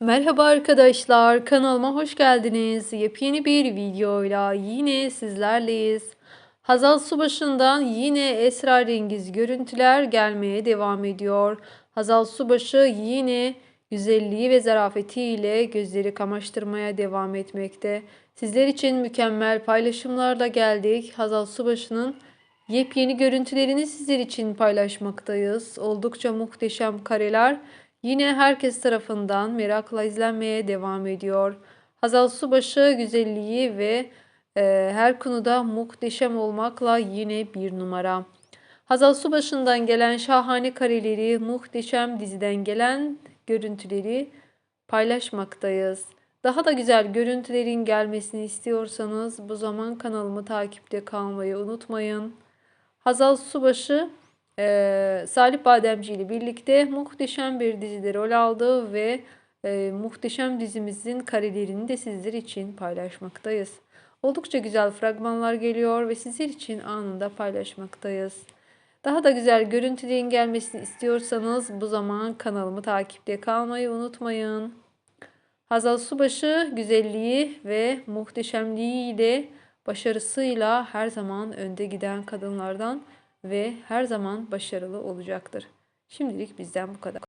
Merhaba arkadaşlar, kanalıma hoş geldiniz. Yepyeni bir videoyla yine sizlerleyiz. Hazal Subaşı'ndan yine esrarengiz görüntüler gelmeye devam ediyor. Hazal Subaşı yine güzelliği ve zarafetiyle gözleri kamaştırmaya devam etmekte. Sizler için mükemmel paylaşımlarla geldik. Hazal Subaşı'nın yepyeni görüntülerini sizler için paylaşmaktayız. Oldukça muhteşem kareler yine herkes tarafından merakla izlenmeye devam ediyor. Hazal Subaşı güzelliği ve e, her konuda muhteşem olmakla yine bir numara. Hazal Subaşı'ndan gelen şahane kareleri, muhteşem diziden gelen görüntüleri paylaşmaktayız. Daha da güzel görüntülerin gelmesini istiyorsanız bu zaman kanalımı takipte kalmayı unutmayın. Hazal Subaşı eee Salih Bademci ile birlikte muhteşem bir dizide rol aldı ve eee, muhteşem dizimizin karelerini de sizler için paylaşmaktayız. Oldukça güzel fragmanlar geliyor ve sizler için anında paylaşmaktayız. Daha da güzel görüntülerin gelmesini istiyorsanız bu zaman kanalımı takipte kalmayı unutmayın. Hazal Subaşı güzelliği ve muhteşemliğiyle, başarısıyla her zaman önde giden kadınlardan ve her zaman başarılı olacaktır. Şimdilik bizden bu kadar.